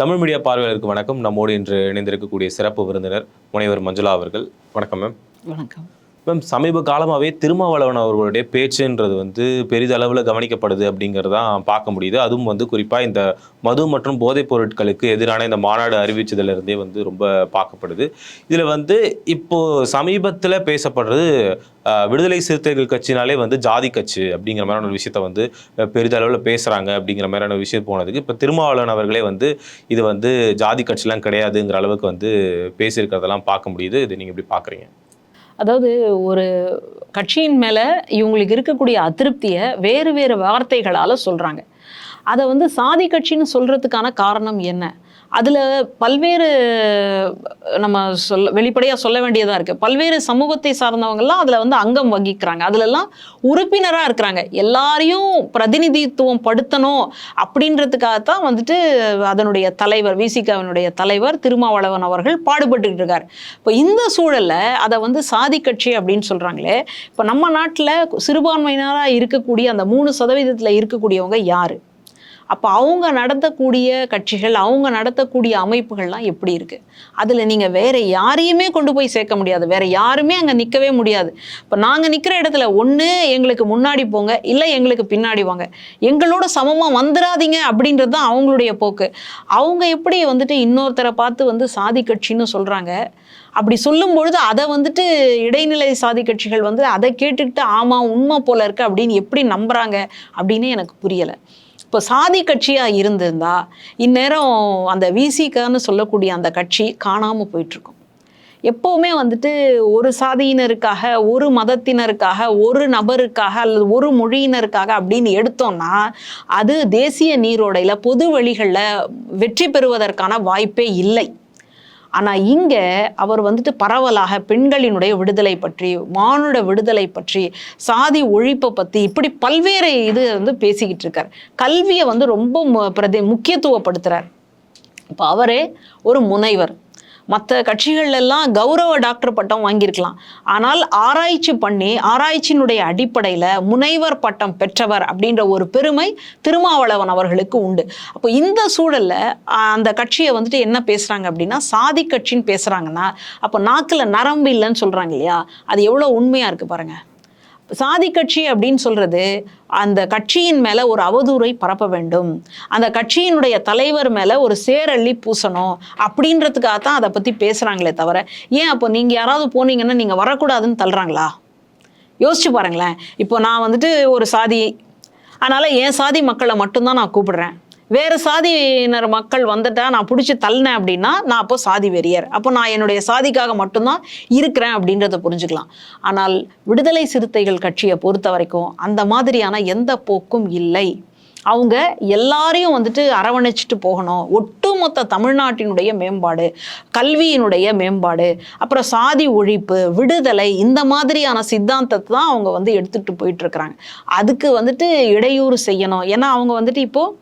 Tamil media பார்வையாளருக்கு வணக்கம். நம்மோடு இன்று இணைந்திருக்கக்கூடிய சிறப்பு விருந்தினர் முனைவர் மஞ்சுளா அவர்கள். வணக்கம் மேம். வணக்கம். மேம் சமீப காலமாகவே திருமாவளவன் அவர்களுடைய பேச்சுன்றது வந்து பெரிதளவில் கவனிக்கப்படுது அப்படிங்கிறதான் பார்க்க முடியுது. அதுவும் வந்து குறிப்பாக இந்த மது மற்றும் போதைப் பொருட்களுக்கு எதிரான இந்த மாநாடு அறிவிச்சதுலேருந்தே வந்து ரொம்ப பார்க்கப்படுது. இதில் வந்து இப்போது சமீபத்தில் பேசப்படுறது விடுதலை சிறுத்தைகள் கட்சினாலே வந்து ஜாதி கட்சி அப்படிங்கிற மாதிரியான ஒரு விஷயத்த வந்து பெரிதளவில் பேசுகிறாங்க அப்படிங்கிற மாதிரியான விஷயம் போனதுக்கு இப்போ திருமாவளவன் அவர்களே வந்து இது வந்து ஜாதி கட்சிலாம் கிடையாதுங்கிற அளவுக்கு வந்து பேசியிருக்கிறதெல்லாம் பார்க்க முடியுது. இது நீங்கள் எப்படி பார்க்குறீங்க? அதாவது ஒரு கட்சியின் மேலே இவங்களுக்கு இருக்கக்கூடிய அதிருப்தியை வேறு வேறு வார்த்தைகளால் சொல்கிறாங்க அதை வந்து சாதி கட்சின்னு சொல்கிறதுக்கான காரணம் என்ன? அதில் பல்வேறு நம்ம சொல்ல வெளிப்படையாக சொல்ல வேண்டியதாக இருக்குது பல்வேறு சமூகத்தை சார்ந்தவங்கெல்லாம் அதில் வந்து அங்கம் வகிக்கிறாங்க. அதிலெல்லாம் உறுப்பினராக இருக்கிறாங்க. எல்லாரையும் பிரதிநிதித்துவம் படுத்தணும் அப்படின்றதுக்காகத்தான் வந்துட்டு அதனுடைய தலைவர் விசிகாவினுடைய தலைவர் திருமாவளவன் அவர்கள் பாடுபட்டுக்கிட்டு இருக்கார். இப்போ இந்த சூழல்ல அதை வந்து சாதி கட்சி அப்படின்னு சொல்கிறாங்களே இப்போ நம்ம நாட்டில் சிறுபான்மையினராக இருக்கக்கூடிய அந்த மூணு சதவீதத்தில் இருக்கக்கூடியவங்க யார்? அப்போ அவங்க நடத்தக்கூடிய கட்சிகள் அவங்க நடத்தக்கூடிய அமைப்புகள்லாம் எப்படி இருக்குது அதில் நீங்கள் வேறு யாரையுமே கொண்டு போய் சேர்க்க முடியாது. வேறு யாருமே அங்கே நிற்கவே முடியாது. இப்போ நாங்கள் நிற்கிற இடத்துல ஒன்று எங்களுக்கு முன்னாடி போங்க இல்லை எங்களுக்கு பின்னாடி வாங்க. எங்களோட சமமாக வந்துடாதீங்க அப்படின்றது தான் அவங்களுடைய போக்கு. அவங்க எப்படி வந்துட்டு இன்னொருத்தரை பார்த்து வந்து சாதி கட்சின்னு சொல்கிறாங்க அப்படி சொல்லும் பொழுது அதை வந்துட்டு இடைநிலை சாதி கட்சிகள் வந்து அதை கேட்டுக்கிட்டு ஆமாம் உண்மை போல இருக்கு அப்படின்னு எப்படி நம்புகிறாங்க அப்படின்னு எனக்கு புரியலை. இப்போ சாதி கட்சியாக இருந்திருந்தா இந்நேரம் அந்த விசிகன்னு சொல்லக்கூடிய அந்த கட்சி காணாமல் போயிட்டுருக்கும். எப்போவுமே வந்துட்டு ஒரு சாதியினருக்காக ஒரு மதத்தினருக்காக ஒரு நபருக்காக அல்லது ஒரு மொழியினருக்காக அப்படின்னு எடுத்தோம்னா அது தேசிய நீரோடையில் பொது வழிகளில் வெற்றி பெறுவதற்கான வாய்ப்பே இல்லை. ஆனால் இங்கே அவர் வந்துட்டு பரவலாக பெண்களினுடைய விடுதலை பற்றி மானுட விடுதலை பற்றி சாதி ஒழிப்பை பற்றி இப்படி பல்வேறு இது வந்து பேசிக்கிட்டு இருக்கார். கல்வியை வந்து ரொம்ப பிரதி முக்கியத்துவப்படுத்துகிறார் இப்போ அவரே ஒரு முனைவர். மற்ற கட்சிகள் எல்லாம் கௌரவ டாக்டர் பட்டம் வாங்கியிருக்கலாம். ஆனால் ஆராய்ச்சி பண்ணி ஆராய்ச்சியினுடைய அடிப்படையில் முனைவர் பட்டம் பெற்றவர் அப்படின்ற ஒரு பெருமை திருமாவளவன் அவர்களுக்கு உண்டு. அப்போ இந்த சூழலில் அந்த கட்சியை வந்துட்டு என்ன பேசுகிறாங்க அப்படின்னா சாதி கட்சின்னு பேசுகிறாங்கன்னா அப்போ நாக்கில் நரம்பு இல்லைன்னு சொல்கிறாங்க இல்லையா? அது எவ்வளோ உண்மையாக இருக்குது பாருங்கள் சாதி கட்சி அப்படின்னு சொல்றது அந்த கட்சியின் மேல ஒரு அவதூறை பரப்ப வேண்டும். அந்த கட்சியினுடைய தலைவர் மேல ஒரு சேரள்ளி பூசணும் அப்படின்றதுக்காக தான் அதை பத்தி பேசுறாங்களே தவிர ஏன் அப்போ நீங்க யாராவது போனீங்கன்னா நீங்க வரக்கூடாதுன்னு தள்ளுறாங்களா? யோசிச்சு பாருங்களேன். இப்போ நான் வந்துட்டு ஒரு சாதி அதனால என் சாதி மக்களை மட்டும்தான் நான் கூப்பிடுறேன். வேறு சாதியினர் மக்கள் வந்துட்டா நான் பிடிச்சி தள்ளினேன் அப்படின்னா நான் அப்போ சாதி வெறியர். அப்போ நான் என்னுடைய சாதிக்காக மட்டும்தான் இருக்கிறேன் அப்படின்றத புரிஞ்சுக்கலாம். ஆனால் விடுதலை சிறுத்தைகள் கட்சியை பொறுத்த வரைக்கும் அந்த மாதிரியான எந்த போக்கும் இல்லை. அவங்க எல்லாரையும் வந்துட்டு அரவணைச்சிட்டு போகணும். ஒட்டுமொத்த தமிழ்நாட்டினுடைய மேம்பாடு கல்வியினுடைய மேம்பாடு அப்புறம் சாதி ஒழிப்பு விடுதலை இந்த மாதிரியான சித்தாந்தத்தை தான் அவங்க வந்து எடுத்துகிட்டு போயிட்டுருக்குறாங்க அதுக்கு வந்துட்டு இடையூறு செய்யணும். ஏன்னா அவங்க வந்துட்டு இப்போது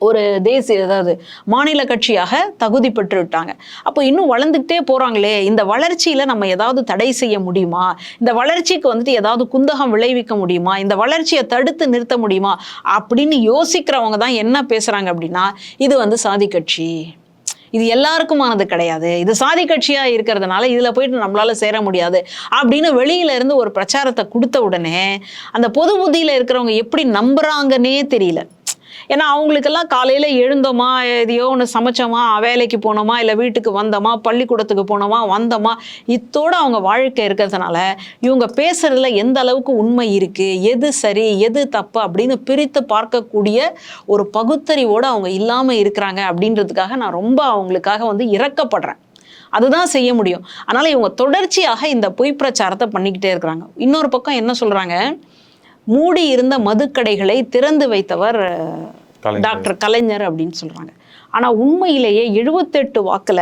ஒரு தேசிய அதாவது மாநில கட்சியாக தகுதி பெற்று விட்டாங்க அப்போ இன்னும் வளர்ந்துக்கிட்டே போகிறாங்களே இந்த வளர்ச்சியில் நம்ம ஏதாவது தடை செய்ய முடியுமா? இந்த வளர்ச்சிக்கு வந்துட்டு ஏதாவது குந்தகம் விளைவிக்க முடியுமா? இந்த வளர்ச்சியை தடுத்து நிறுத்த முடியுமா? அப்படின்னு யோசிக்கிறவங்க தான் என்ன பேசுகிறாங்க அப்படின்னா இது வந்து சாதி கட்சி. இது எல்லாருக்குமானது கிடையாது. இது சாதி கட்சியாக இருக்கிறதுனால இதில் போயிட்டு நம்மளால் சேர முடியாது அப்படின்னு வெளியிலேருந்து ஒரு பிரச்சாரத்தை கொடுத்த உடனே அந்த பொது புத்தியில் இருக்கிறவங்க எப்படி நம்புகிறாங்கன்னே தெரியல. ஏன்னா அவங்களுக்கெல்லாம் காலையில் எழுந்தோமா எதையோ ஒன்று சமைச்சோமா வேலைக்கு போனோமா இல்லை வீட்டுக்கு வந்தோமா பள்ளிக்கூடத்துக்கு போனோமா வந்தோமா இத்தோட அவங்க வாழ்க்கை இருக்கிறதுனால இவங்க பேசுகிறதுல எந்த அளவுக்கு உண்மை இருக்குது எது சரி எது தப்பு அப்படின்னு பிரித்து பார்க்கக்கூடிய ஒரு பகுத்தறிவோடு அவங்க இல்லாமல் இருக்கிறாங்க அப்படின்றதுக்காக நான் ரொம்ப அவங்களுக்காக வந்து இறக்கப்படுறேன் அதுதான் செய்ய முடியும். அதனால் இவங்க தொடர்ச்சியாக இந்த பொய் பிரச்சாரத்தை பண்ணிக்கிட்டே இருக்கிறாங்க. இன்னொரு பக்கம் என்ன சொல்கிறாங்க மூடி இருந்த மதுக்கடைகளை திறந்து வைத்தவர். டாக்டர் கலைஞர் அப்படின்னு சொல்றாங்க. ஆனா உண்மையிலேயே எழுபத்தெட்டு வாக்குல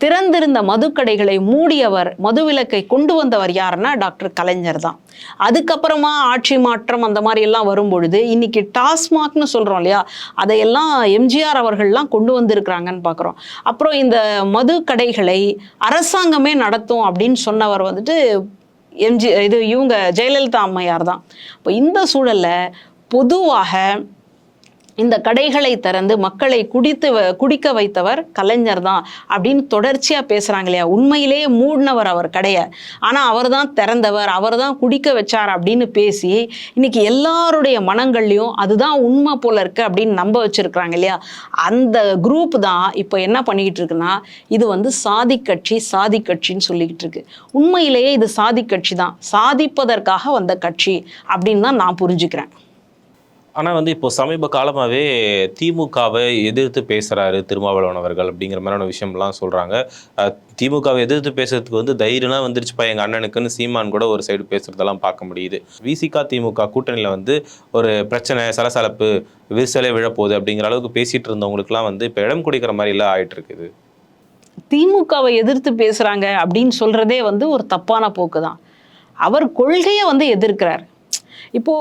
திறந்திருந்த மதுக்கடைகளை மூடியவர் மதுவிலக்கை கொண்டு வந்தவர் யாருன்னா டாக்டர் கலைஞர் தான். அதுக்கப்புறமா ஆட்சி மாற்றம் அந்த மாதிரி எல்லாம் வரும்பொழுது இன்னைக்கு டாஸ்மாக்னு சொல்றோம் இல்லையா அதையெல்லாம் எம்ஜிஆர் அவர்கள்லாம் கொண்டு வந்திருக்கிறாங்கன்னு பார்க்குறோம் அப்புறம் இந்த மது கடைகளை அரசாங்கமே நடத்தும் அப்படின்னு சொன்னவர் வந்துட்டு எம்ஜி இது இவங்க ஜெயலலிதா அம்மையார் தான் இப்போ இந்த சூழலில் பொதுவாக இந்த கடைகளை திறந்து மக்களை குடித்து குடிக்க வைத்தவர் கலைஞர் தான் அப்படின்னு தொடர்ச்சியா பேசுறாங்க இல்லையா? உண்மையிலேயே மூடினவர் அவர் கடையை. ஆனா அவர் தான் திறந்தவர் அவர் தான் குடிக்க வச்சார் அப்படின்னு பேசி இன்னைக்கு எல்லாருடைய மனங்கள்லையும் அதுதான் உண்மை போல இருக்கு அப்படின்னு நம்ப வச்சிருக்கிறாங்க இல்லையா? அந்த குரூப் தான் இப்போ என்ன பண்ணிக்கிட்டு இருக்குன்னா இது வந்து சாதி கட்சி சாதி கட்சின்னு சொல்லிக்கிட்டு இருக்கு. உண்மையிலேயே இது சாதி கட்சி தான். சாதிப்பதற்காக வந்த கட்சி அப்படின்னு தான் நான் புரிஞ்சுக்கிறேன். ஆனால் வந்து இப்போ சமீப காலமாகவே திமுகவை எதிர்த்து பேசுகிறாரு திருமாவளவன் அவர்கள் அப்படிங்கிற மாதிரியான விஷயம்லாம் சொல்கிறாங்க திமுகவை எதிர்த்து பேசுறதுக்கு வந்து தைரியம்லாம் வந்துருச்சுப்பா எங்கள் அண்ணனுக்குன்னு சீமான் கூட ஒரு சைடு பேசுகிறதெல்லாம் பார்க்க முடியுது. விசிகா திமுக கூட்டணியில் வந்து ஒரு பிரச்சனை சலசலப்பு விரிசலே விழப்போகுது அப்படிங்கிற அளவுக்கு பேசிகிட்டு இருந்தவங்களுக்குலாம் வந்து இப்போ இடம் கொடுக்கிற மாதிரிலாம் ஆகிட்டு இருக்குது திமுகவை எதிர்த்து பேசுகிறாங்க அப்படின்னு சொல்கிறதே வந்து ஒரு தப்பான போக்கு தான் அவர் கொள்கையை வந்து எதிர்க்கிறார். இப்போ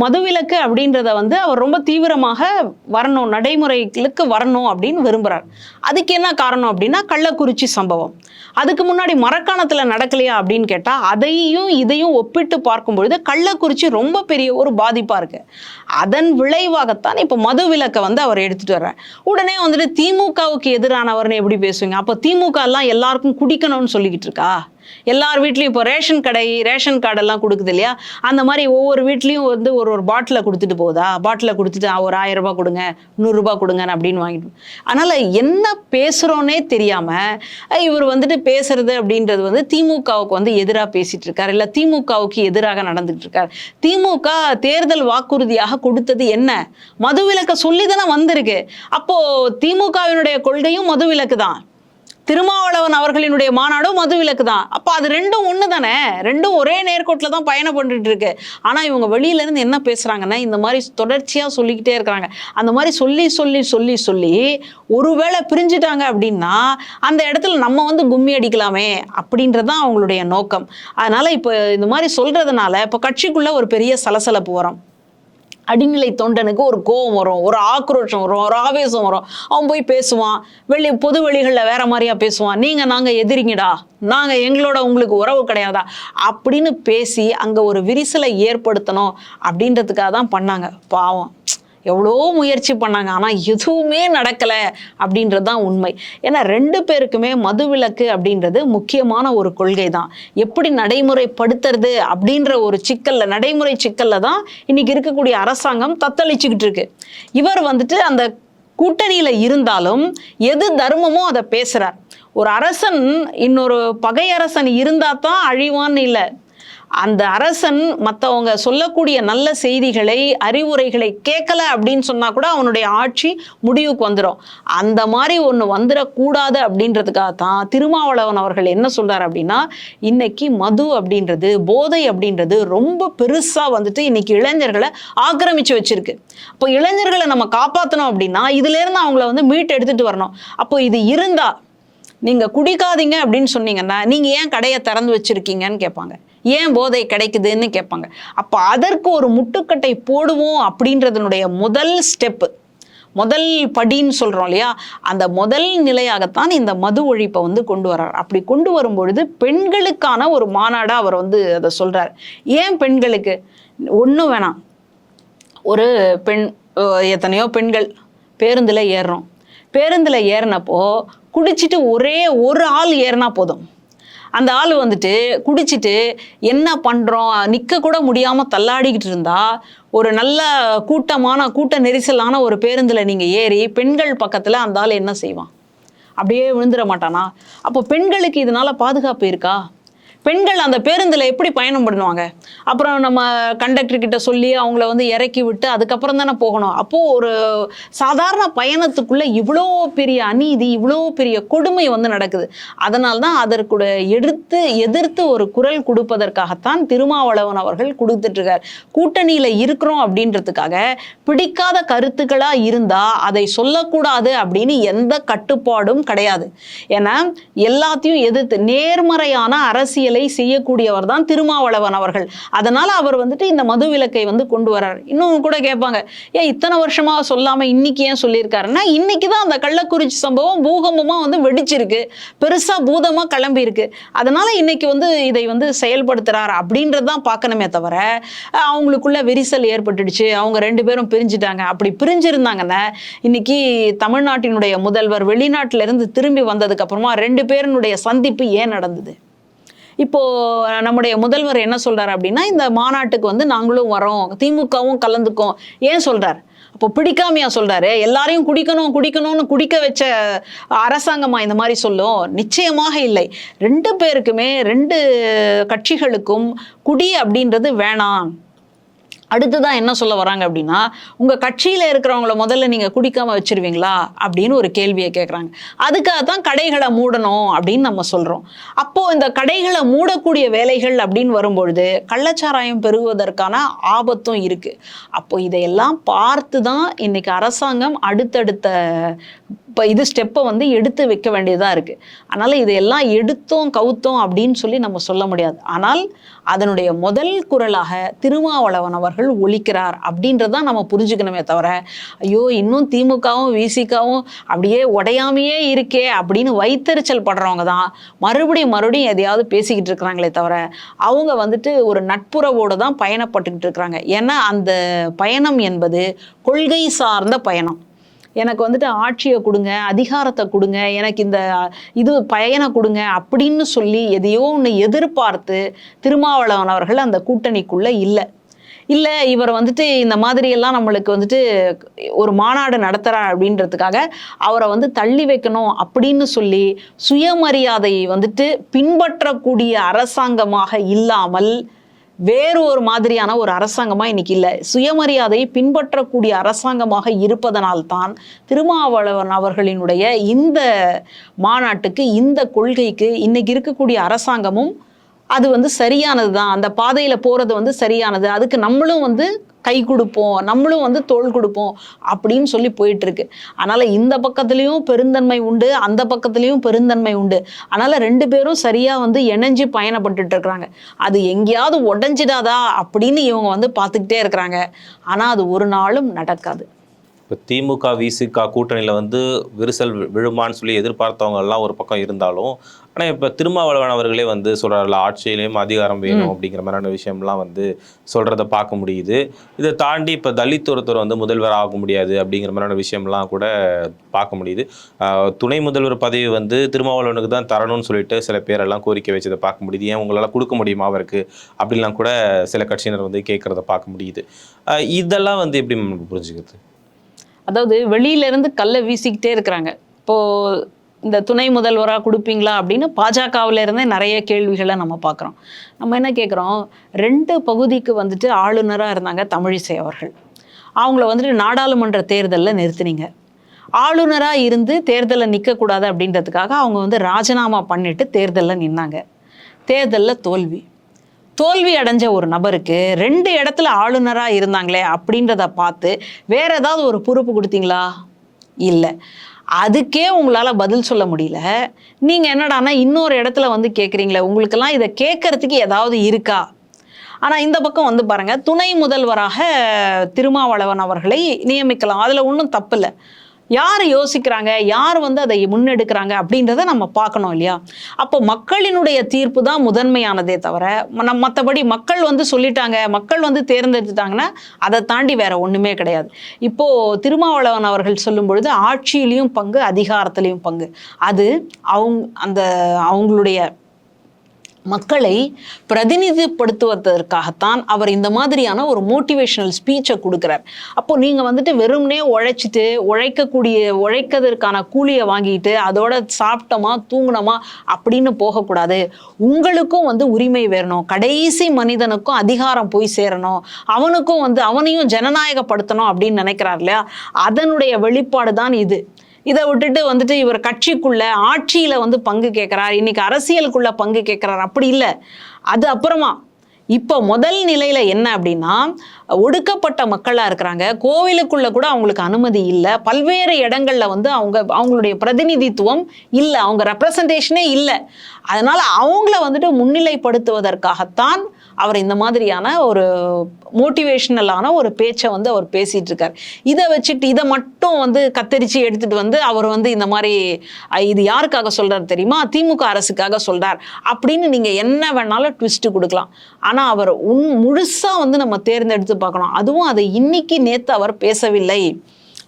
மதுவிலக்கு அப்படின்றத வந்து அவர் ரொம்ப தீவிரமாக வரணும் நடைமுறைகளுக்கு வரணும் அப்படின்னு விரும்புகிறார் அதுக்கு என்ன காரணம் அப்படின்னா கள்ளக்குறிச்சி சம்பவம். அதுக்கு முன்னாடி மரக்காணத்தில் நடக்கலையா அப்படின்னு கேட்டால் அதையும் இதையும் ஒப்பிட்டு பார்க்கும் பொழுது கள்ளக்குறிச்சி ரொம்ப பெரிய ஒரு பாதிப்பாக இருக்கு. அதன் விளைவாகத்தான் இப்போ மதுவிலக்கை வந்து அவர் எடுத்துட்டு வர்றார். உடனே வந்துட்டு திமுகவுக்கு எதிரானவர்னு எப்படி பேசுவீங்க? அப்போ திமுக எல்லாம் எல்லாருக்கும் குடிக்கணும்னு சொல்லிக்கிட்டு இருக்கா? எல்லார் வீட்லயும் இப்போ ரேஷன் கடை ரேஷன் கார்டெல்லாம் கொடுக்குது இல்லையா? அந்த மாதிரி ஒவ்வொரு வீட்லேயும் வந்து ஒரு ஒரு பாட்டிலை கொடுத்துட்டு போகுதா? பாட்டிலை கொடுத்துட்டு ஒரு ஆயிரம் ரூபாய் கொடுங்க நூறுரூபா கொடுங்க அப்படின்னு வாங்கிட்டு அதனால என்ன பேசுகிறோன்னே தெரியாம இவர் வந்துட்டு பேசுறது அப்படின்றது வந்து திமுகவுக்கு வந்து எதிராக பேசிட்டு இருக்காரு. இல்லை திமுகவுக்கு எதிராக நடந்துகிட்டு இருக்காரு. திமுக தேர்தல் வாக்குறுதியாக கொடுத்தது என்ன? மதுவிலக்க சொல்லி தானே வந்திருக்கு. அப்போ திமுகவினுடைய கொள்கையும் மதுவிலக்கு தான் திருமாவளவன் அவர்களினுடைய மாநாடும் மதுவிலக்கு தான் அப்போ அது ரெண்டும் ஒன்று தானே ரெண்டும் ஒரே நேர்கோட்டில் தான் பயணம் பண்ணிட்டு இருக்கு ஆனால் இவங்க வெளியில இருந்து என்ன பேசுகிறாங்கன்னா இந்த மாதிரி தொடர்ச்சியாக சொல்லிக்கிட்டே இருக்கிறாங்க. அந்த மாதிரி சொல்லி சொல்லி சொல்லி சொல்லி ஒருவேளை பிரிஞ்சுட்டாங்க அப்படின்னா அந்த இடத்துல நம்ம வந்து கும்மி அடிக்கலாமே அப்படின்றது தான் அவங்களுடைய நோக்கம். அதனால இப்போ இந்த மாதிரி சொல்றதுனால இப்போ கட்சிக்குள்ள ஒரு பெரிய சலசலப்பு வரும். அடிநிலை தொண்டனுக்கு ஒரு கோவம் வரும் ஒரு ஆக்ரோஷம் வரும் ஒரு ஆவேசம் வரும். அவன் போய் பேசுவான். வெளி பொது வெளிகளில் வேற மாதிரியா பேசுவான். நீங்க நாங்க எதிரிங்கடா. நாங்க எங்களோட உங்களுக்கு உறவு கிடையாதா? அப்படின்னு பேசி அங்க ஒரு விரிசலை ஏற்படுத்தணும் அப்படின்றதுக்காக தான் பண்ணாங்க. பாவம். எவ்வளோ முயற்சி பண்ணாங்க ஆனால் எதுவுமே நடக்கலை அப்படின்றது தான் உண்மை. ஏன்னா ரெண்டு பேருக்குமே மதுவிலக்கு அப்படின்றது முக்கியமான ஒரு கொள்கை தான் எப்படி நடைமுறைப்படுத்துறது அப்படின்ற ஒரு சிக்கலில் நடைமுறை சிக்கல்ல தான் இன்னைக்கு இருக்கக்கூடிய அரசாங்கம் தத்தளிச்சுக்கிட்டு இருக்கு. இவர் வந்துட்டு அந்த கூட்டணியில் இருந்தாலும் எது தர்மமோ அதை பேசுகிறார் ஒரு அரசன் இன்னொரு பகை அரசன் இருந்தால் தான் அழிவான்னு இல்லை. அந்த அரசன் மற்றவங்க சொல்லக்கூடிய நல்ல செய்திகளை அறிவுரைகளை கேட்கல அப்படின்னு சொன்னா கூட அவனுடைய ஆட்சி முடிவுக்கு வந்துடும் அந்த மாதிரி ஒன்று வந்துடக்கூடாது அப்படின்றதுக்காக தான் திருமாவளவன் அவர்கள் என்ன சொல்றார் அப்படின்னா இன்னைக்கு மது அப்படின்றது போதை அப்படின்றது ரொம்ப பெருசாக வந்துட்டு இன்னைக்கு இளைஞர்களை ஆக்கிரமிச்சு வச்சிருக்கு. அப்போ இளைஞர்களை நம்ம காப்பாற்றணும் அப்படின்னா இதுலேருந்து அவங்கள வந்து மீட் எடுத்துட்டு வரணும். அப்போ இது இருந்தா நீங்க குடிக்காதீங்க அப்படின்னு சொன்னீங்கன்னா நீங்க ஏன் கடையை திறந்து வச்சிருக்கீங்கன்னு கேட்பாங்க. ஏன் போதை கிடைக்குதுன்னு கேட்பாங்க. அப்போ அதற்கு ஒரு முட்டுக்கட்டை போடுவோம் அப்படின்றதனுடைய முதல் ஸ்டெப்பு முதல் படின்னு சொல்கிறோம் இல்லையா? அந்த முதல் நிலையாகத்தான் இந்த மது ஒழிப்பை வந்து கொண்டு வர்றார். அப்படி கொண்டு வரும்பொழுது பெண்களுக்கான ஒரு மாநாடாக அவர் வந்து அதை சொல்கிறார் ஏன் பெண்களுக்கு? ஒன்றும் வேணாம். ஒரு பெண் எத்தனையோ பெண்கள் பேருந்தில் ஏறுறோம். பேருந்தில் ஏறினப்போ குடிச்சிட்டு ஒரே ஒரு ஆள் ஏறினா போதும். அந்த ஆள் வந்துட்டு குடிச்சிட்டு என்ன பண்ணுறோம் நிற்க கூட முடியாமல் தள்ளாடிக்கிட்டு இருந்தா ஒரு நல்ல கூட்டமான கூட்ட நெரிசலான ஒரு பேருந்தில் நீங்கள் ஏறி பெண்கள் பக்கத்தில் அந்த ஆள் என்ன செய்வான்? அப்படியே விழுந்துட மாட்டானா? அப்போ பெண்களுக்கு இதனால் பாதுகாப்பு இருக்கா? பெண்கள் அந்த பேருந்தில் எப்படி பயணம் பண்ணுவாங்க அப்புறம் நம்ம கண்டக்டர் கிட்ட சொல்லி அவங்கள வந்து இறக்கி விட்டு அதுக்கப்புறம் தானே போகணும். அப்போது ஒரு சாதாரண பயணத்துக்குள்ளே இவ்வளோ பெரிய அநீதி இவ்வளோ பெரிய கொடுமை வந்து நடக்குது. அதனால தான் அதற்குட எடுத்து எதிர்த்து ஒரு குரல் கொடுப்பதற்காகத்தான் திருமாவளவன் அவர்கள் கொடுத்துட்ருக்கார் கூட்டணியில் இருக்கிறோம் அப்படின்றதுக்காக பிடிக்காத கருத்துக்களாக இருந்தால் அதை சொல்லக்கூடாது அப்படின்னு எந்த கட்டுப்பாடும் கிடையாது. ஏன்னா எல்லாத்தையும் எதிர்த்து நேர்மறையான அரசியலை செயல்களை செய்யக்கூடியவர் தான் திருமாவளவன் அவர்கள். அதனால அவர் வந்துட்டு இந்த மது விலக்கை வந்து கொண்டு வரார் இன்னும் கூட கேட்பாங்க ஏன் இத்தனை வருஷமா சொல்லாம இன்னைக்கு ஏன் சொல்லியிருக்காருன்னா இன்னைக்கு தான் அந்த கள்ளக்குறிச்சி சம்பவம் பூகம்பமா வந்து வெடிச்சிருக்கு. பெருசா பூதமா கிளம்பி இருக்கு அதனால இன்னைக்கு வந்து இதை வந்து செயல்படுத்துகிறார் அப்படின்றது தான் பார்க்கணுமே தவிர அவங்களுக்குள்ள விரிசல் ஏற்பட்டுடுச்சு. அவங்க ரெண்டு பேரும் பிரிஞ்சுட்டாங்க. அப்படி பிரிஞ்சிருந்தாங்கன்னா இன்னைக்கு தமிழ்நாட்டினுடைய முதல்வர் வெளிநாட்டிலிருந்து திரும்பி வந்ததுக்கு அப்புறமா ரெண்டு பேரினுடைய சந்திப்பு ஏன் நடந்தது? இப்போ நம்முடைய முதல்வர் என்ன சொல்றாரு அப்படின்னா இந்த மாநாட்டுக்கு வந்து நாங்களும் வரோம் திமுகவும் கலந்துக்கும். ஏன் சொல்கிறார் அப்போ பிடிக்காமையா சொல்றாரு. எல்லாரையும் குடிக்கணும் குடிக்கணும்னு குடிக்க வச்ச அரசாங்கமா இந்த மாதிரி சொல்லும்? நிச்சயமாக இல்லை. ரெண்டு பேருக்குமே ரெண்டு கட்சிகளுக்கும் குடி அப்படின்றது வேணாம். அடுத்ததான் என்ன சொல்ல வராங்க அப்படின்னா உங்கள் கட்சியில் இருக்கிறவங்கள முதல்ல நீங்கள் குடிக்காம வச்சிருவீங்களா அப்படின்னு ஒரு கேள்வியை கேட்குறாங்க அதுக்காக தான் கடைகளை மூடணும் அப்படின்னு நம்ம சொல்கிறோம் அப்போது இந்த கடைகளை மூடக்கூடிய வேலைகள் அப்படின்னு வரும்பொழுது கள்ளச்சாராயம் பெருகுவதற்கான ஆபத்தும் இருக்குது அப்போ இதையெல்லாம் பார்த்து தான் இன்னைக்கு அரசாங்கம் அடுத்தடுத்த இப்போ இது ஸ்டெப்பை வந்து எடுத்து வைக்க வேண்டியதாக இருக்குது அதனால் இதையெல்லாம் எடுத்தோம் கவுத்தோம் அப்படின்னு சொல்லி நம்ம சொல்ல முடியாது. ஆனால் அதனுடைய முதல் குரலாக திருமாவளவன் அவர்கள் ஒழிக்கிறார் அப்படின்றதான் நம்ம புரிஞ்சுக்கணுமே தவிர ஐயோ இன்னும் திமுகவும் விசிகாவும் அப்படியே உடையாமையே இருக்கே அப்படின்னு வைத்தறிச்சல் படுறவங்க தான் மறுபடியும் மறுபடியும் எதையாவது பேசிக்கிட்டு இருக்கிறாங்களே தவிர அவங்க வந்துட்டு ஒரு நட்புறவோடு தான் பயணப்பட்டுக்கிட்டு இருக்கிறாங்க. ஏன்னா அந்த பயணம் என்பது கொள்கை சார்ந்த பயணம். எனக்கு வந்துட்டு ஆட்சியை கொடுங்க அதிகாரத்தை கொடுங்க எனக்கு இந்த இது பயனை கொடுங்க அப்படின்னு சொல்லி எதையோ ஒன்று எதிர்பார்த்து திருமாவளவன் அவர்கள் அந்த கூட்டணிக்குள்ளே இல்லை. இல்லை இவர் வந்துட்டு இந்த மாதிரியெல்லாம் நம்மளுக்கு வந்துட்டு ஒரு மாநாடு நடத்துகிறார் அப்படின்றதுக்காக அவரை வந்து தள்ளி வைக்கணும் அப்படின்னு சொல்லி சுயமரியாதையை வந்துட்டு பின்பற்றக்கூடிய அரசாங்கமாக இல்லாமல் வேறு ஒரு மாதிரியான ஒரு அரசாங்கமாக இன்னைக்கு இல்லை. சுயமரியாதையை பின்பற்றக்கூடிய அரசாங்கமாக இருப்பதனால்தான் திருமாவளவன் அவர்களினுடைய இந்த மாநாட்டுக்கு இந்த கொள்கைக்கு இன்னைக்கு இருக்கக்கூடிய அரசாங்கமும் அது வந்து சரியானது தான் அந்த பாதையில் போகிறது வந்து சரியானது. அதுக்கு நம்மளும் வந்து கை கொடுப்போம். நம்மளும் வந்து தோள் கொடுப்போம் அப்படின்னு சொல்லி போயிட்டுருக்கு. அதனால் இந்த பக்கத்துலேயும் பெருந்தன்மை உண்டு அந்த பக்கத்துலேயும் பெருந்தன்மை உண்டு. அதனால் ரெண்டு பேரும் சரியாக வந்து இணைஞ்சு பயணப்பட்டுட்டு இருக்கிறாங்க. அது எங்கேயாவது உடஞ்சிடாதா அப்படின்னு இவங்க வந்து பார்த்துக்கிட்டே இருக்கிறாங்க. ஆனால் அது ஒரு நாளும் நடக்காது. இப்போ திமுக விசிகா கூட்டணியில் வந்து விரிசல் விழுமான்னு சொல்லி எதிர்பார்த்தவங்கெல்லாம் ஒரு பக்கம் இருந்தாலும் ஆனால் இப்போ திருமாவளவன் அவர்களே வந்து சொல்கிறார்ல ஆட்சியிலையும் அதிகாரம் வேணும் அப்படிங்கிற மாதிரியான விஷயம்லாம் வந்து சொல்கிறத பார்க்க முடியுது. இதை தாண்டி இப்போ தலித் ஒருத்தர் வந்து முதல்வர் ஆக முடியாது அப்படிங்கிற மாதிரியான விஷயம்லாம் கூட பார்க்க முடியுது. துணை முதல்வர் பதவி வந்து திருமாவளவனுக்கு தான் தரணும்னு சொல்லிட்டு சில பேரெல்லாம் கோரிக்கை வச்சதை பார்க்க முடியுது. ஏன் உங்களால் கொடுக்க முடியுமா அவருக்கு அப்படிலாம் கூட சில கட்சியினர் வந்து கேட்குறத பார்க்க முடியுது. இதெல்லாம் வந்து எப்படி புரிஞ்சுக்கிறது? அதாவது வெளியில இருந்து கல்லை வீசிக்கிட்டே இருக்கிறாங்க. இப்போ இந்த துணை முதல்வராக கொடுப்பீங்களா அப்படின்னு பாஜகவில் இருந்தே நிறைய கேள்விகளை நம்ம பார்க்குறோம். நம்ம என்ன கேட்குறோம் ரெண்டு பகுதிக்கு வந்துட்டு ஆளுநராக இருந்தாங்க தமிழிசை அவர்கள். அவங்கள வந்துட்டு நாடாளுமன்ற தேர்தலில் நிறுத்தினீங்க. ஆளுநராக இருந்து தேர்தலில் நிற்கக்கூடாது அப்படின்றதுக்காக அவங்க வந்து ராஜினாமா பண்ணிட்டு தேர்தலில் நின்னாங்க. தேர்தலில் தோல்வி. தோல்வி அடைஞ்ச ஒரு நபருக்கு ரெண்டு இடத்துல ஆளுநராக இருந்தாங்களே அப்படின்றத பார்த்து வேற ஏதாவது ஒரு பொறுப்பு கொடுத்தீங்களா? இல்லை. அதுக்கே உங்களால் பதில் சொல்ல முடியல. நீங்கள் என்னடானா இன்னொரு இடத்துல வந்து கேட்குறீங்களே உங்களுக்கெல்லாம் இதை கேட்கறதுக்கு ஏதாவது இருக்கா? ஆனால் இந்த பக்கம் வந்து பாருங்கள் துணை முதல்வராக திருமாவளவன் அவர்களை நியமிக்கலாம். அதில் ஒன்றும் தப்பு இல்லை. யார் யோசிக்கிறாங்க? யார் வந்து அதை முன்னெடுக்கிறாங்க? அப்படின்றத நம்ம பார்க்கணும் இல்லையா? அப்போ மக்களினுடைய தீர்ப்பு தான் முதன்மையானதே தவிர நம் மற்றபடி மக்கள் வந்து சொல்லிட்டாங்க மக்கள் வந்து தேர்ந்தெடுத்துட்டாங்கன்னா அதை தாண்டி வேற ஒன்றுமே கிடையாது. இப்போது திருமாவளவன் அவர்கள் சொல்லும் பொழுது ஆட்சியிலையும் பங்கு அதிகாரத்திலையும் பங்கு. அது அவங்க அந்த அவங்களுடைய மக்களை பிரதிநிதிப்படுத்துவதற்காகத்தான் அவர் இந்த மாதிரியான ஒரு மோட்டிவேஷனல் ஸ்பீச்சை கொடுக்குறார். அப்போ நீங்கள் வந்துட்டு வெறும்னே உழைச்சிட்டு உழைக்கக்கூடிய உழைக்கிறதுக்கான கூலியை வாங்கிட்டு அதோட சாப்பிட்டோமா தூங்கினோமா அப்படின்னு போகக்கூடாது. உங்களுக்கும் வந்து உரிமை வேணும் கடைசி மனிதனுக்கும் அதிகாரம் போய் சேரணும். அவனுக்கும் வந்து அவனையும் ஜனநாயகப்படுத்தணும் அப்படின்னு நினைக்கிறார் இல்லையா? அதனுடைய வெளிப்பாடு தான் இது. இதை விட்டுட்டு வந்துட்டு இவர் கட்சிக்குள்ள ஆட்சியில வந்து பங்கு கேட்கிறார். இன்னைக்கு அரசியலுக்குள்ள பங்கு கேட்கிறார். அப்படி இல்லை. அது அப்புறமா இப்போ முதல் நிலையில் என்ன அப்படின்னா ஒடுக்கப்பட்ட மக்களாக இருக்கிறாங்க. கோவிலுக்குள்ளே கூட அவங்களுக்கு அனுமதி இல்லை. பல்வேறு இடங்களில் வந்து அவங்க அவங்களுடைய பிரதிநிதித்துவம் இல்லை. அவங்க ரெப்ரசன்டேஷனே இல்லை. அதனால் அவங்கள வந்துட்டு முன்னிலைப்படுத்துவதற்காகத்தான் அவர் இந்த மாதிரியான ஒரு மோட்டிவேஷ்னலான ஒரு பேச்சை வந்து அவர் பேசிட்டு இருக்கார் இதை வச்சுட்டு இதை மட்டும் வந்து கத்தரிச்சு எடுத்துட்டு வந்து அவர் வந்து இந்த மாதிரி இது யாருக்காக சொல்றாரு தெரியுமா? திமுக அரசுக்காக சொல்றார். அப்படின்னு நீங்க என்ன வேணாலும் ட்விஸ்ட் கொடுக்கலாம். ஆனா அவர் உன் முழுசா வந்து நம்ம தேர்ந்தெடுத்து பார்க்கணும். அதுவும் அதை இன்னைக்கு நேத்து அவர் பேசவில்லை.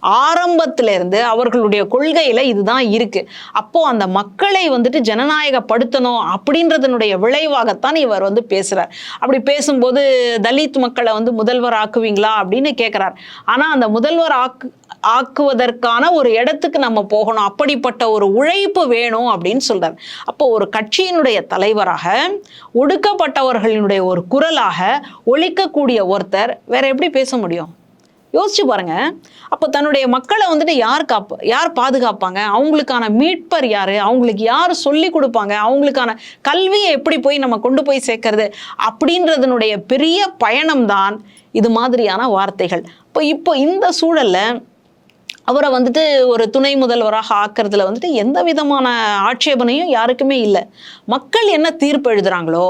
ஆரம்பத்துல இருந்து அவர்களுடைய கொள்கையில இதுதான் இருக்கு. அப்போ அந்த மக்களை வந்துட்டு ஜனநாயகப்படுத்தணும் அப்படின்றதனுடைய விளைவாகத்தான் இவர் வந்து பேசுறார். அப்படி பேசும்போது தலித் மக்களை வந்து முதல்வர் ஆக்குவீங்களா அப்படின்னு கேட்கிறார் ஆனா அந்த முதல்வர் ஆக்கு ஆக்குவதற்கான ஒரு இடத்துக்கு நம்ம போகணும். அப்படிப்பட்ட ஒரு உழைப்பு வேணும் அப்படின்னு சொல்றார். அப்போ ஒரு கட்சியினுடைய தலைவராக ஒடுக்கப்பட்டவர்களினுடைய ஒரு குரலாக ஒழிக்கக்கூடிய ஒருத்தர் வேற எப்படி பேச முடியும்? யோசிச்சு பாருங்க. அப்போ தன்னுடைய மக்களை வந்துட்டு யார் காப்ப யார் பாதுகாப்பாங்க? அவங்களுக்கான மீட்பர் யாரு? அவங்களுக்கு யார் சொல்லி கொடுப்பாங்க? அவங்களுக்கான கல்வியை எப்படி போய் நம்ம கொண்டு போய் சேர்க்கறது? அப்படின்றதனுடைய பெரிய பயணம்தான் இது மாதிரியான வார்த்தைகள். இப்போ இப்போ இந்த சூழல்ல அவரை வந்துட்டு ஒரு துணை முதல்வராக ஆக்கிறதுல வந்துட்டு எந்த விதமான ஆட்சேபனையும் யாருக்குமே இல்லை. மக்கள் என்ன தீர்ப்பு எழுதுறாங்களோ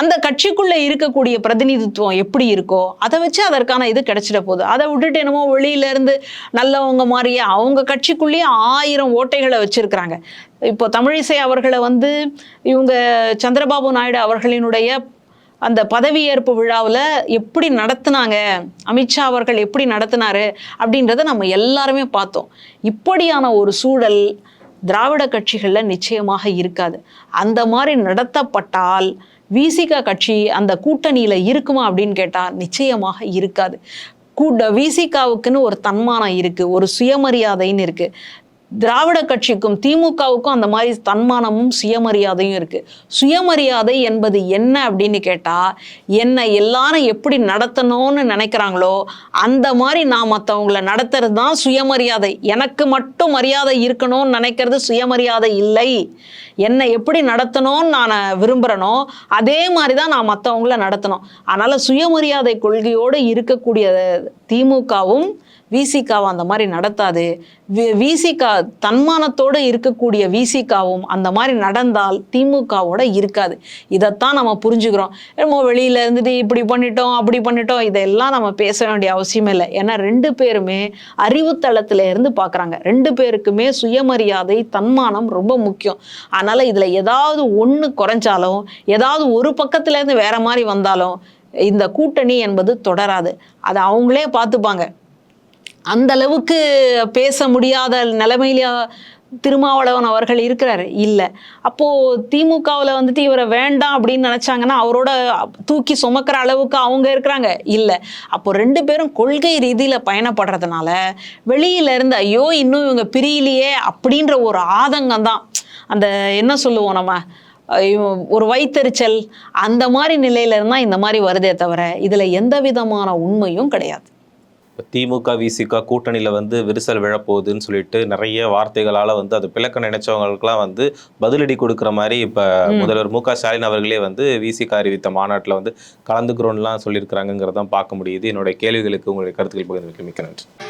அந்த கட்சிக்குள்ளே இருக்கக்கூடிய பிரதிநிதித்துவம் எப்படி இருக்கோ அதை வச்சு அதற்கான இது கிடைச்சிட போகுது. அதை விட்டுட்டு என்னமோ வெளியிலேருந்து நல்லவங்க மாதிரியே அவங்க கட்சிக்குள்ளேயே ஆயிரம் ஓட்டைகளை வச்சுருக்கிறாங்க. இப்போ தமிழிசை அவர்களை வந்து இவங்க சந்திரபாபு நாயுடு அவர்களினுடைய அந்த பதவியேற்பு விழாவில் எப்படி நடத்துனாங்க அமித்ஷா அவர்கள் எப்படி நடத்தினாரு அப்படின்றத நம்ம எல்லாருமே பார்த்தோம். இப்படியான ஒரு சூழல் திராவிட கட்சிகளில் நிச்சயமாக இருக்காது. அந்த மாதிரி நடத்தப்பட்டால் விசிக கட்சி அந்த கூட்டணியில் இருக்குமா அப்படின்னு கேட்டால் நிச்சயமாக இருக்காது. கூட விசிகாவுக்குன்னு ஒரு தன்மானம் இருக்குது ஒரு சுயமரியாதைன்னு இருக்குது திராவிட கட்சிக்கும் திமுகவுக்கும் அந்த மாதிரி தன்மானமும் சுயமரியாதையும் இருக்கு. சுயமரியாதை என்பது என்ன அப்படின்னு கேட்டா என்னை எல்லாரும் எப்படி நடத்தணும்னு நினைக்கிறாங்களோ அந்த மாதிரி நான் மற்றவங்களை நடத்துறது தான் சுயமரியாதை. எனக்கு மட்டும் மரியாதை இருக்கணும்னு நினைக்கிறது சுயமரியாதை இல்லை. என்னை எப்படி நடத்தணும்னு நான் விரும்புகிறனோ அதே மாதிரி தான் நான் மற்றவங்கள நடத்தணும். அதனால் சுயமரியாதை கொள்கையோடு இருக்கக்கூடிய திமுகவும் விசிகாவை அந்த மாதிரி நடத்தாது. வி- விசிகா தன்மானத்தோடு இருக்கக்கூடிய விசிகாவும் அந்த மாதிரி நடந்தால் திமுகவோட இருக்காது. இதைத்தான் நம்ம புரிஞ்சுக்கிறோம். என்னமோ வெளியில இருந்துட்டு இப்படி பண்ணிட்டோம் அப்படி பண்ணிட்டோம் இதெல்லாம் நம்ம பேச வேண்டிய அவசியமே இல்லை. ஏன்னா ரெண்டு பேருமே அறிவுத்தளத்தில் இருந்து பார்க்குறாங்க ரெண்டு பேருக்குமே சுயமரியாதை தன்மானம் ரொம்ப முக்கியம். அதனால இதுல ஏதாவது ஒன்று குறைஞ்சாலும் ஏதாவது ஒரு பக்கத்துல இருந்து வேற மாதிரி வந்தாலும் இந்த கூட்டணி என்பது தொடராது. அதை அவங்களே பார்த்துப்பாங்க. அந்த அளவுக்கு பேச முடியாத நிலைமையில திருமாவளவன் அவர்கள் இருக்கிறாரு. இல்லை. அப்போது திமுகவில் வந்துட்டு இவரை வேண்டாம் அப்படின்னு நினச்சாங்கன்னா அவரோட தூக்கி சுமக்கிற அளவுக்கு அவங்க இருக்கிறாங்க. இல்லை. அப்போ ரெண்டு பேரும் கொள்கை ரீதியில் பயணப்படுறதுனால வெளியிலேருந்து ஐயோ இன்னும் இவங்க பிரியலையே அப்படின்ற ஒரு ஆதங்கம் தான். அந்த என்ன சொல்லுவோம் நம்ம? ஒரு வைத்தறிச்சல் அந்த மாதிரி நிலையில இருந்தால் இந்த மாதிரி வருதே தவிர இதில் எந்த விதமான உண்மையும் கிடையாது. திமுக விசிக கூட்டணியில வந்து விரிசல் விழப்போகுதுன்னு சொல்லிட்டு நிறைய வார்த்தைகளால வந்து அது பிளக்க நினைச்சவங்களுக்குலாம் வந்து பதிலடி கொடுக்குற மாதிரி இப்ப முதல்வர் மு க ஸ்டாலின் அவர்களே வந்து விசிக அறிவித்த மாநாட்டுல வந்து கலந்துக்கிறோம்லாம் சொல்லியிருக்கிறாங்கிறதான் பார்க்க முடியுது. என்னுடைய கேள்விகளுக்கு உங்களுடைய கருத்துக்கள் பகிர்ந்து மிக்க நன்றி.